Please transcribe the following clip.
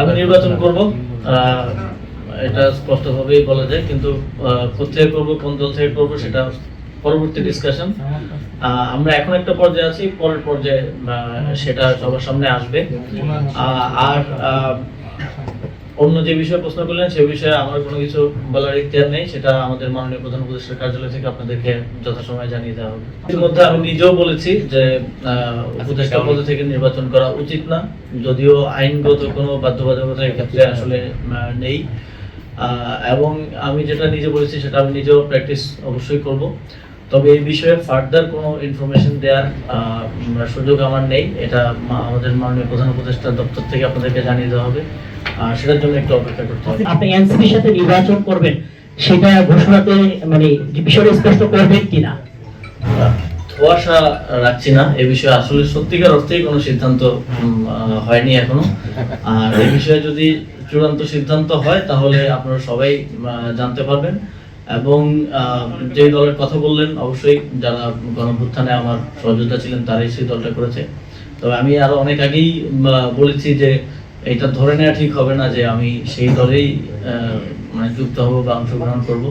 আমি নির্বাচন করব। এটা স্পষ্টভাবেই বলা যায়, কিন্তু কোথায় করব, কোন দল থেকে করব সেটা পরবর্তী ডিসকাশন আমরা এখন একটা পর্যায়ে আছি, পরের পর্যায়ে সেটা সবার সামনে আসবে। আর অন্য যে বিষয়ে প্রশ্ন করলেন সে বিষয়ে আমার কোনো কিছু বলার ইতিহার নেই। সেটা আমাদের মাননীয় প্রধান উপদেষ্টার কার্যালয় থেকে আপনাদেরকে যথাসময়ে জানিয়ে দেওয়া হবে। ইতিমধ্যে আমি নিজেও বলেছি যে আহ, উপদেষ্টা পদ থেকে নির্বাচন করা উচিত না। যদিও আইনগত কোনো বাধ্যবাধকতা ক্ষেত্রে আসলে নেই। এবং আমি যেটা নিজে বলেছি সেটা আমি নিজেও প্র্যাকটিস অবশ্যই করব। তবে এই বিষয়ে ফার্দার কোনো ইনফরমেশন দেওয়ার সুযোগ আমার নেই। এটা আমাদের মাননীয় প্রধান উপদেষ্টা দপ্তর থেকে আপনাদেরকে জানিয়ে দেওয়া হবে। আর সেটার জন্য একটু অপেক্ষা করতে হবে। আপনি এনসিপির সাথে নির্বাচন করবেন সেটা ঘোষণাতে মানে বিষয়টা স্পষ্ট করবেন কিনা? ধোয়াশা রাখছি না এ বিষয়ে আসলে সত্যিকার অর্থেই কোনো সিদ্ধান্ত হয়নি এখনও। আর এ বিষয়ে যদি চূড়ান্ত সিদ্ধান্ত হয় তাহলে আপনারা সবাই জানতে পারবেন। এবং যে দলের কথা বললেন, অবশ্যই যারা গণভ্যুত্থানে আমার সহযোদ্ধা ছিলেন, তারাই সেই দলটা করেছে। তবে আমি আরও অনেক আগেই বলেছি যে এটা ধরে নেওয়া ঠিক হবে না যে আমি সেই দলেই মানে যুক্ত হব বা অংশগ্রহণ করব।